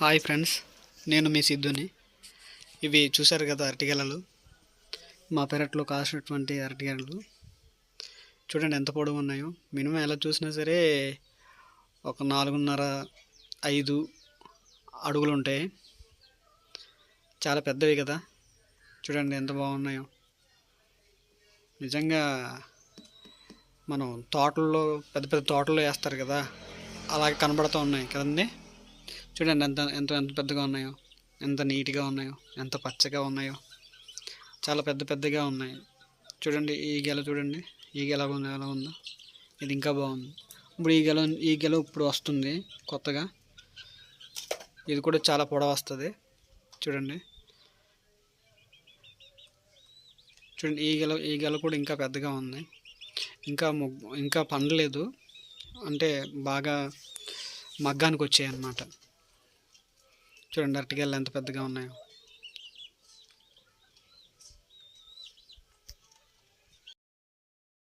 Hi friends నేను మీ సిద్ధుని. ఇవి చూశారు కదా అరటిగెలలు? మా పెరట్లో కాసినటువంటి అరటిగెలలు. చూడండి ఎంత పొడవు ఉన్నాయో. మినిమం ఎలా చూసినా సరే ఒక నాలుగున్నర ఐదు అడుగులు ఉంటాయి. చాలా పెద్దవి కదా. చూడండి ఎంత బాగున్నాయో. నిజంగా మనం తోటల్లో పెద్ద పెద్ద తోటల్లో వేస్తారు కదా. అలాగే కనబడుతూ ఉన్నాయి కదండి. చూడండి ఎంత ఎంత ఎంత పెద్దగా ఉన్నాయో ఎంత నీట్గా ఉన్నాయో ఎంత పచ్చగా ఉన్నాయో చాలా పెద్ద పెద్దగా ఉన్నాయి. చూడండి ఈ గెల చూడండి ఈ గెల ఎలా ఉందో ఎలా ఉందో. ఇది ఇంకా బాగుంది. ఇప్పుడు ఈ గెల ఈ గెల ఇప్పుడు వస్తుంది కొత్తగా. ఇది కూడా చాలా పొడవు వస్తుంది. చూడండి. చూడండి ఈ గెల ఈ గెల కూడా ఇంకా పెద్దగా ఉంది. ఇంకా ఇంకా పండలేదు. అంటే బాగా మగ్గానికి వచ్చాయి అన్నమాట చూడండి అరటికాయలు ఎంత పెద్దగా ఉన్నాయో.